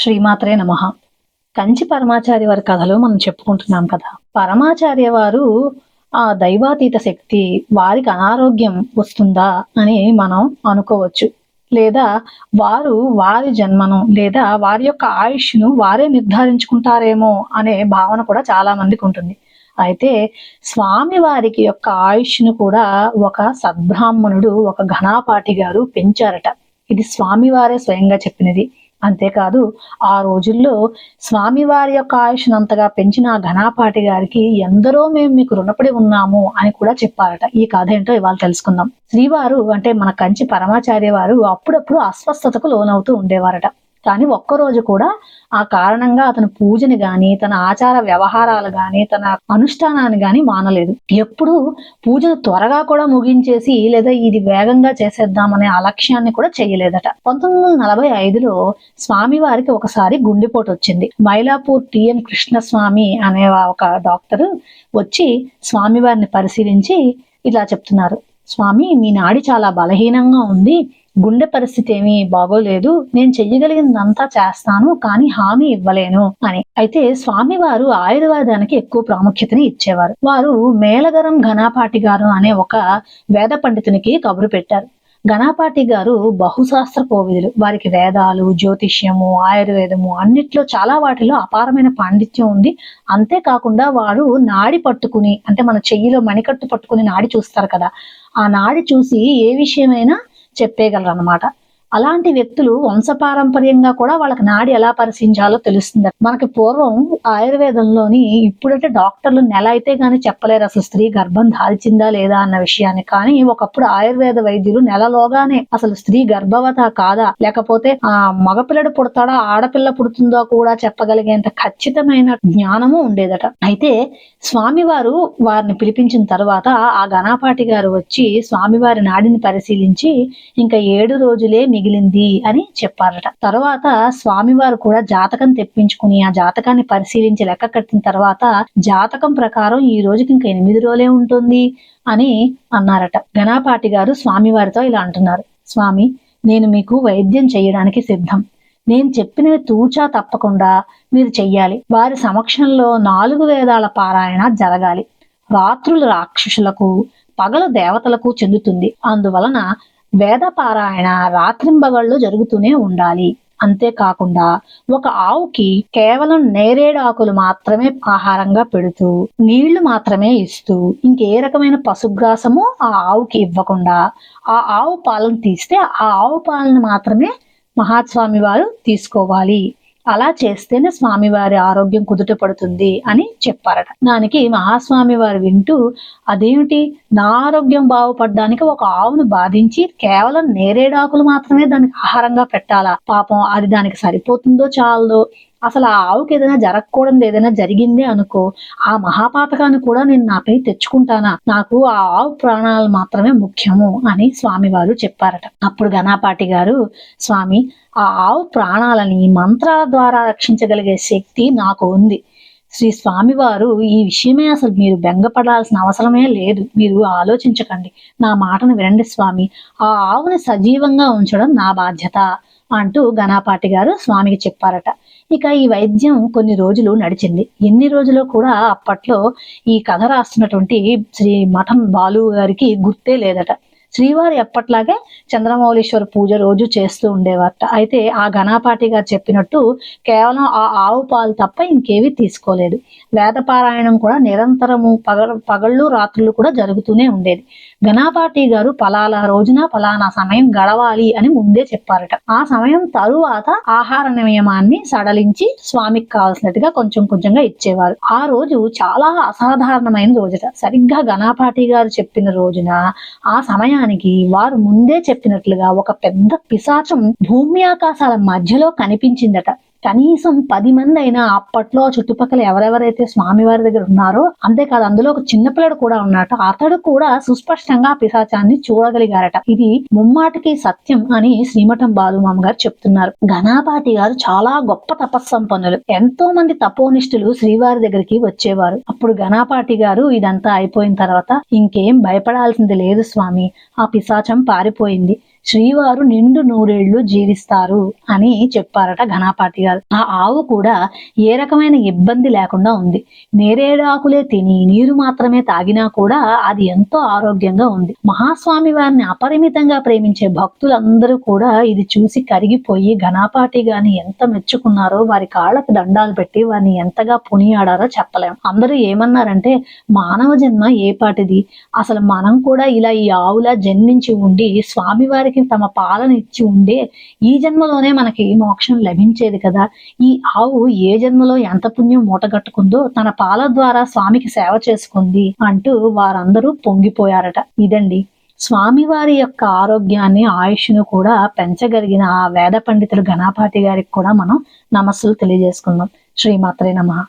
శ్రీమాత్రే నమ. కంచి పరమాచార్య వారి కథలు మనం చెప్పుకుంటున్నాం కదా. పరమాచార్య వారు ఆ దైవాతీత శక్తి వారికి అనారోగ్యం వస్తుందా అని మనం అనుకోవచ్చు. లేదా వారు వారి జన్మను లేదా వారి యొక్క ఆయుష్ను వారే నిర్ధారించుకుంటారేమో అనే భావన కూడా చాలా మందికి ఉంటుంది. అయితే స్వామి వారికి యొక్క ఆయుష్ను కూడా ఒక సద్బ్రాహ్మణుడు ఒక ఘనాపాటి గారు పెంచారట. ఇది స్వామివారే స్వయంగా చెప్పినది. అంతేకాదు ఆ రోజుల్లో స్వామివారి యొక్క ఆయుష్ను అంతగా పెంచిన ఘనాపాటి గారికి ఎందరో మేము మీకు రుణపడి ఉన్నాము అని కూడా చెప్పారట. ఈ కథ ఏంటో ఇవాళ తెలుసుకుందాం. శ్రీవారు అంటే మన కంచి పరమాచార్య వారు అప్పుడప్పుడు అస్వస్థతకు లోనవుతూ ఉండేవారట. కానీ ఒక్కరోజు కూడా ఆ కారణంగా అతను పూజని గాని తన ఆచార వ్యవహారాలు గాని తన అనుష్ఠానాన్ని గాని మానలేదు. ఎప్పుడు పూజను త్వరగా కూడా ముగించేసి లేదా ఇది వేగంగా చేసేద్దామనే అలక్ష్యాన్ని కూడా చేయలేదట. పంతొమ్మిది వందల నలభై ఐదులో స్వామి వారికి ఒకసారి గుండెపోటు వచ్చింది. మైలాపూర్ టిఎన్ కృష్ణస్వామి అనే ఒక డాక్టర్ వచ్చి స్వామివారిని పరిశీలించి ఇలా చెప్తున్నారు. స్వామి మీ నాడి చాలా బలహీనంగా ఉంది. గుండె పరిస్థితి ఏమీ బాగోలేదు. నేను చెయ్యగలిగినంతా చేస్తాను కానీ హామీ ఇవ్వలేను అని. అయితే స్వామివారు ఆయుర్వేదానికి ఎక్కువ ప్రాముఖ్యతని ఇచ్చేవారు. వారు మేలగరం ఘనాపాటి గారు అనే ఒక వేద పండితునికి కబురు పెట్టారు. గణాపాటి గారు బహుశాస్త్ర కోవిదులు. వారికి వేదాలు జ్యోతిష్యము ఆయుర్వేదము అన్నిట్లో చాలా వాటిలో అపారమైన పాండిత్యం ఉంది. అంతేకాకుండా వారు నాడి పట్టుకుని అంటే మన చెయ్యిలో మణికట్టు పట్టుకుని నాడి చూస్తారు కదా. ఆ నాడి చూసి ఏ విషయమైనా చెప్పేయగలరు అనమాట అలాంటి వ్యక్తులు వంశపారంపర్యంగా కూడా వాళ్ళకి నాడి ఎలా పరిశీలించాలో తెలుస్తుంది. మనకి పూర్వం ఆయుర్వేదంలోని ఇప్పుడంటే డాక్టర్లు నెల అయితే గానీ చెప్పలేరు. అసలు స్త్రీ గర్భం దాల్చిందా లేదా అన్న విషయాన్ని. కానీ ఒకప్పుడు ఆయుర్వేద వైద్యులు నెలలోగానే అసలు స్త్రీ గర్భవత కాదా? లేకపోతే ఆ మగపిల్లడు పుడతాడా? ఆడపిల్ల పుడుతుందో కూడా చెప్పగలిగేంత ఖచ్చితమైన జ్ఞానము ఉండేదట. అయితే స్వామివారు వారిని పిలిపించిన తర్వాత ఆ గణాపాటి గారు వచ్చి స్వామివారి నాడిని పరిశీలించి ఇంకా ఏడు రోజులే మీ మిగిలింది అని చెప్పారట. తర్వాత స్వామివారు కూడా జాతకం తెప్పించుకుని ఆ జాతకాన్ని పరిశీలించి లెక్క కట్టిన తర్వాత జాతకం ప్రకారం ఈ రోజుకి ఇంకా ఎనిమిది రోజులే ఉంటుంది అని అన్నారట. గణాపాటి గారు స్వామివారితో ఇలా అంటున్నారు. స్వామి నేను మీకు వైద్యం చేయడానికి సిద్ధం. నేను చెప్పినవి తూచా తప్పకుండా మీరు చెయ్యాలి. వారి సమక్షంలో నాలుగు వేదాల పారాయణ జరగాలి. రాత్రులు రాక్షసులకు పగలు దేవతలకు చెందుతుంది. అందువలన వేద పారాయణ రాత్రింబగళ్ళు జరుగుతూనే ఉండాలి. అంతేకాకుండా ఒక ఆవుకి కేవలం నేరేడు ఆకులు మాత్రమే ఆహారంగా పెడుతూ నీళ్ళు మాత్రమే ఇస్తూ ఇంకే రకమైన పశుగ్రాసము ఆ ఆవుకి ఇవ్వకుండా ఆ ఆవు పాలను తీస్తే ఆ ఆవు పాలను మాత్రమే మహాస్వామి వారు తీసుకోవాలి. అలా చేస్తేనే స్వామివారి ఆరోగ్యం కుదుట పడుతుంది అని చెప్పారట. దానికి మహాస్వామి వారు వింటూ అదేమిటి? నా ఆరోగ్యం బాగుపడడానికి ఒక ఆవును బాధించి కేవలం నేరేడాకులు మాత్రమే దానికి ఆహారంగా పెట్టాలా? పాపం అది దానికి సరిపోతుందో చాలదో అసలు ఆ ఆవుకి ఏదైనా జరగకూడదు ఏదైనా జరిగిందే అనుకో ఆ మహాపాతకాన్ని కూడా నేను నాపై తెచ్చుకుంటానా? నాకు ఆ ఆవు ప్రాణాలు మాత్రమే ముఖ్యము అని స్వామివారు చెప్పారట. అప్పుడు గణపాటి గారు స్వామి ఆ ఆవు ప్రాణాలని మంత్రాల ద్వారా రక్షించగలిగే శక్తి నాకు ఉంది. శ్రీ స్వామివారు ఈ విషయమే అసలు మీరు బెంగపడాల్సిన అవసరమే లేదు. మీరు ఆలోచించకండి. నా మాటను వినండి స్వామి. ఆ ఆవుని సజీవంగా ఉంచడం నా బాధ్యత. అంటూ గణాపాటి గారు స్వామికి చెప్పారట. ఇక ఈ వైద్యం కొన్ని రోజులు నడిచింది. ఎన్ని రోజులు కూడా అప్పట్లో ఈ కథ రాస్తున్నటువంటి శ్రీ మఠం బాలు గారికి గుర్తే లేదట. శ్రీవారి ఎప్పట్లాగే చంద్రమౌళీశ్వర పూజ రోజు చేస్తూ ఉండేవారట. అయితే ఆ ఘనాపాటి గారు చెప్పినట్టు కేవలం ఆ ఆవు పాలు తప్ప ఇంకేవి తీసుకోలేదు. వేదపారాయణం కూడా నిరంతరము పగ పగళ్ళు రాత్రులు కూడా జరుగుతూనే ఉండేది. ఘనాపాటి గారు పలానా రోజున పలానా సమయం గడవాలి అని ముందే చెప్పారట. ఆ సమయం తరువాత ఆహార నియమాన్ని సడలించి స్వామికి కావాల్సినట్టుగా కొంచెం కొంచెంగా ఇచ్చేవారు. ఆ రోజు చాలా అసాధారణమైన రోజుట. సరిగ్గా ఘనాపాటి గారు చెప్పిన రోజున ఆ సమయానికి వారు ముందే చెప్పినట్లుగా ఒక పెద్ద పిశాచం భూమి ఆకాశాల మధ్యలో కనిపించిందట. కనీసం పది మంది అయినా అప్పట్లో చుట్టుపక్కల ఎవరెవరైతే స్వామివారి దగ్గర ఉన్నారో అంతేకాదు అందులో ఒక చిన్నపిల్లడు కూడా ఉన్నట్టు అతడు కూడా సుస్పష్టంగా పిశాచాన్ని చూడగలిగారట. ఇది ముమ్మాటికి సత్యం అని శ్రీమఠం బాలుమామ గారు చెప్తున్నారు. ఘనాపాటి గారు చాలా గొప్ప తపస్సంపన్నులు. ఎంతో మంది తపోనిష్ఠులు శ్రీవారి దగ్గరికి వచ్చేవారు. అప్పుడు ఘనాపాటి గారు ఇదంతా అయిపోయిన తర్వాత ఇంకేం భయపడాల్సింది లేదు స్వామి. ఆ పిశాచం పారిపోయింది. శ్రీవారు నిండు నూరేళ్ళు జీవిస్తారు అని చెప్పారట ఘనాపాటి గారు. ఆ ఆవు కూడా ఏ రకమైన ఇబ్బంది లేకుండా ఉంది. నేరేడాకులే తిని నీరు మాత్రమే తాగినా కూడా అది ఎంతో ఆరోగ్యంగా ఉంది. మహాస్వామి వారిని అపరిమితంగా ప్రేమించే భక్తులందరూ కూడా ఇది చూసి కరిగిపోయి ఘనాపాటి గారిని ఎంత మెచ్చుకున్నారో వారి కాళ్ళకు దండాలు పెట్టి వారిని ఎంతగా పునియాడారో చెప్పలేం. అందరూ ఏమన్నారంటే మానవ జన్మ ఏ పాటిది అసలు మనం కూడా ఇలా ఈ ఆవులా జన్మించి ఉండి స్వామివారికి తమ పాలన ఇచ్చి ఉండే ఈ జన్మలోనే మనకి మోక్షం లభించేది కదా. ఈ ఆవు ఏ జన్మలో ఎంత పుణ్యం మూటగట్టుకుందో తన పాల ద్వారా స్వామికి సేవ చేసుకుంది అంటూ వారందరూ పొంగిపోయారట. ఇదండి. స్వామివారి యొక్క ఆరోగ్యాన్ని ఆయుష్ను కూడా పెంచగలిగిన ఆ వేద పండితుడు ఘనాపాటి గారికి కూడా మనం నమస్సులు తెలియజేసుకుందాం. శ్రీమాత్రే నమః.